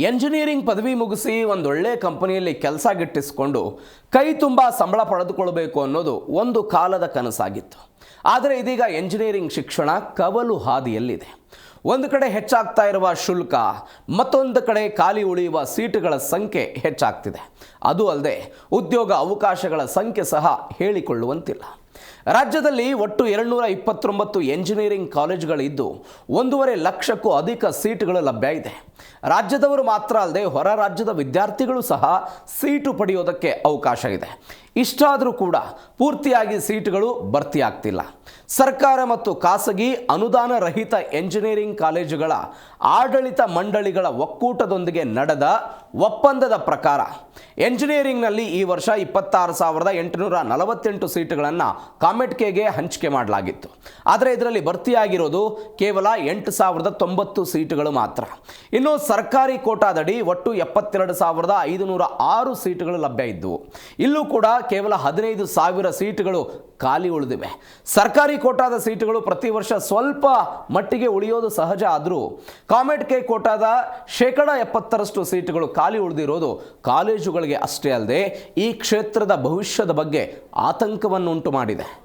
Engineering ಪದವಿ ಮುಗಿಸಿ ಒಂದೊಳ್ಳೆ ಕಂಪನಿಯಲ್ಲಿ ಕೆಲಸ ಗಿಟ್ಟಿಸ್ಕೊಂಡು ಕೈ ತುಂಬ ಸಂಬಳ ಪಡೆದುಕೊಳ್ಬೇಕು ಅನ್ನೋದು ಒಂದು ಕಾಲದ ಕನಸಾಗಿತ್ತು. ಆದರೆ ಇದೀಗ ಎಂಜಿನಿಯರಿಂಗ್ ಶಿಕ್ಷಣ ಕವಲು ಹಾದಿಯಲ್ಲಿದೆ. ಒಂದು ಕಡೆ ಹೆಚ್ಚಾಗ್ತಾ ಇರುವ ಶುಲ್ಕ, ಮತ್ತೊಂದು ಕಡೆ ಖಾಲಿ ಉಳಿಯುವ ಸೀಟುಗಳ ಸಂಖ್ಯೆ ಹೆಚ್ಚಾಗ್ತಿದೆ. ಅದು ಅಲ್ಲದೆ ಉದ್ಯೋಗ ಅವಕಾಶಗಳ ಸಂಖ್ಯೆ ಸಹ ಹೇಳಿಕೊಳ್ಳುವಂತಿಲ್ಲ. ರಾಜ್ಯದಲ್ಲಿ ಒಟ್ಟು ಎರಡುನೂರ ಇಪ್ಪತ್ತೊಂಬತ್ತು ಎಂಜಿನಿಯರಿಂಗ್ ಕಾಲೇಜುಗಳಿದ್ದು ಒಂದೂವರೆ ಲಕ್ಷಕ್ಕೂ ಅಧಿಕ ಸೀಟುಗಳು ಲಭ್ಯ ಇದೆ. ರಾಜ್ಯದವರು ಮಾತ್ರ ಅಲ್ಲದೆ ಹೊರ ರಾಜ್ಯದ ವಿದ್ಯಾರ್ಥಿಗಳು ಸಹ ಸೀಟು ಪಡೆಯೋದಕ್ಕೆ ಅವಕಾಶ ಇದೆ. ಇಷ್ಟಾದರೂ ಕೂಡ ಪೂರ್ತಿಯಾಗಿ ಸೀಟುಗಳು ಭರ್ತಿಯಾಗ್ತಿಲ್ಲ ಸರ್ಕಾರ ಮತ್ತು ಖಾಸಗಿ ಅನುದಾನ ರಹಿತ ಎಂಜಿನಿಯರಿಂಗ್ ಕಾಲೇಜುಗಳ ಆಡಳಿತ ಮಂಡಳಿಗಳ ಒಕ್ಕೂಟದೊಂದಿಗೆ ನಡೆದ ಒಪ್ಪಂದದ ಪ್ರಕಾರ ಎಂಜಿನಿಯರಿಂಗ್ನಲ್ಲಿ ಈ ವರ್ಷ ಇಪ್ಪತ್ತಾರು ಸಾವಿರದ ಎಂಟುನೂರ ನಲವತ್ತೆಂಟು ಸೀಟುಗಳನ್ನು ಕಾಮೆಟ್ಕೆಗೆ ಹಂಚಿಕೆ ಮಾಡಲಾಗಿತ್ತು. ಆದರೆ ಇದರಲ್ಲಿ ಭರ್ತಿಯಾಗಿರೋದು ಕೇವಲ ಎಂಟು ಸಾವಿರದ ತೊಂಬತ್ತು ಸೀಟುಗಳು ಮಾತ್ರ. ಇನ್ನು ಸರ್ಕಾರಿ ಕೋಟಾದಡಿ ಒಟ್ಟು ಎಪ್ಪತ್ತೆರಡು ಸಾವಿರದ ಐದುನೂರ ಆರು ಸೀಟುಗಳು ಲಭ್ಯ ಇದ್ದವು ಇಲ್ಲೂ ಕೂಡ ಕೇವಲ ಹದಿನೈದು ಸಾವಿರ ಸೀಟುಗಳು ಖಾಲಿ ಉಳಿದಿವೆ. ಸರ್ಕಾರಿ ಕೋಟಾದ ಸೀಟುಗಳು ಪ್ರತಿ ವರ್ಷ ಸ್ವಲ್ಪ ಮಟ್ಟಿಗೆ ಉಳಿಯೋದು ಸಹಜ ಆದರೂ ಕಾಮೆಟ್ ಕೆ ಕೋಟಾದ ಶೇಕಡ ಎಪ್ಪತ್ತರಷ್ಟು ಸೀಟುಗಳು ಖಾಲಿ ಉಳಿದಿರೋದು ಕಾಲೇಜುಗಳಿಗೆ ಅಷ್ಟೇ ಅಲ್ಲದೆ ಈ ಕ್ಷೇತ್ರದ ಭವಿಷ್ಯದ ಬಗ್ಗೆ ಆತಂಕವನ್ನುಂಟು ಮಾಡಿದೆ